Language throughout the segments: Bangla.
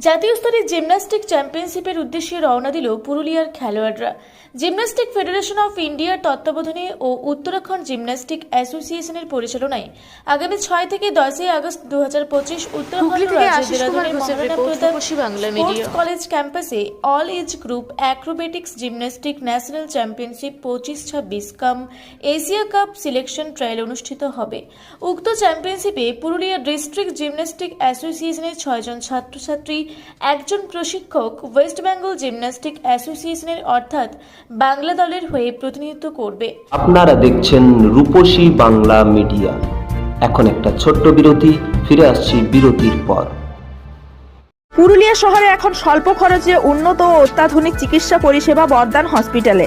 জাতীয় স্তরের জিমন্যাস্টিক চ্যাম্পিয়নশিপের উদ্দেশ্যে রওনা দিল পুরুলিয়ার খেলোয়াড়রা জিমন্যাস্টিক ফেডারেশন অফ ইন্ডিয়ার তত্ত্বাবধানে ও উত্তরাখণ্ড জিমন্যাস্টিক অ্যাসোসিয়েশনের পরিচালনায় আগামী ছয় থেকে দশই আগস্ট দু হাজার পঁচিশ উত্তরাখণ্ড। কলেজ ক্যাম্পাসে all age group acrobatics gymnastic national championship পঁচিশ ছাব্বিশ cum Asia cup selection trial অনুষ্ঠিত হবে উক্ত চ্যাম্পিয়নশিপে পুরুলিয়া ডিস্ট্রিক্ট জিমন্যাস্টিক অ্যাসোসিয়েশনের ছয়জন ছাত্রছাত্রী একজন প্রশিক্ষক ওয়েস্ট বেঙ্গল জিমন্যাস্টিক অ্যাসোসিয়েশনের অর্থাৎ বাংলা দলের হয়ে প্রতিনিধিত্ব করবে। আপনারা দেখছেন রূপসী বাংলা মিডিয়া। এখন একটা ছোট্ট বিরতি ফিরে আসছি বিরতির পর। পুরুলিয়া শহরে এখন স্বল্প খরচে উন্নত ও অত্যাধুনিক চিকিৎসা পরিষেবা বর্ধমান হসপিটালে।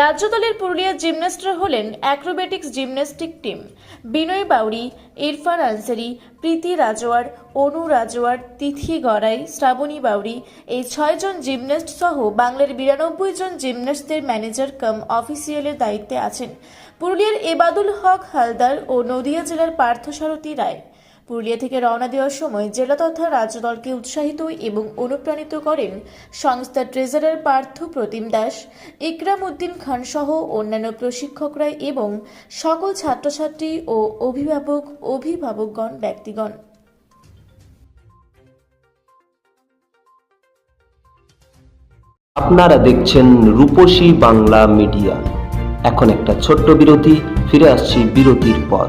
রাজ্য দলের পুরুলিয়ার জিমন্যাস্টরা হলেন acrobatics gymnastic team. Binay Bauri Irfan Ansari, Preeti Rajwar Anu Rajwar Tithi Garai, Shrabani Bauri এই ছয়জন জিমন্যাস্ট সহ বাংলার বিরানব্বই জন জিমন্যাস্টদের ম্যানেজার কাম অফিসিয়ালের দায়িত্বে আছেন। পুরুলিয়ার এবাদুল হক হালদার ও নদিয়া জেলার পার্থসারথী রায়। পুরুলিয়া থেকে রওনা দেওয়ার সময় জেলা তথা রাজ্য দলকে উৎসাহিত এবং অনুপ্রাণিত করেন সংস্থার ট্রেজারার পার্থ প্রতিম দাস, ইকরাম উদ্দিন খান সহ অন্যান্য প্রশিক্ষকরা এবং সকল ছাত্রছাত্রী ও অভিভাবক, অভিভাবকগণ, ব্যক্তিগণ। আপনারা দেখছেন রূপসী বাংলা মিডিয়া। এখন একটা ছোট্ট বিরতি, ফিরে আসছি বিরতির পর।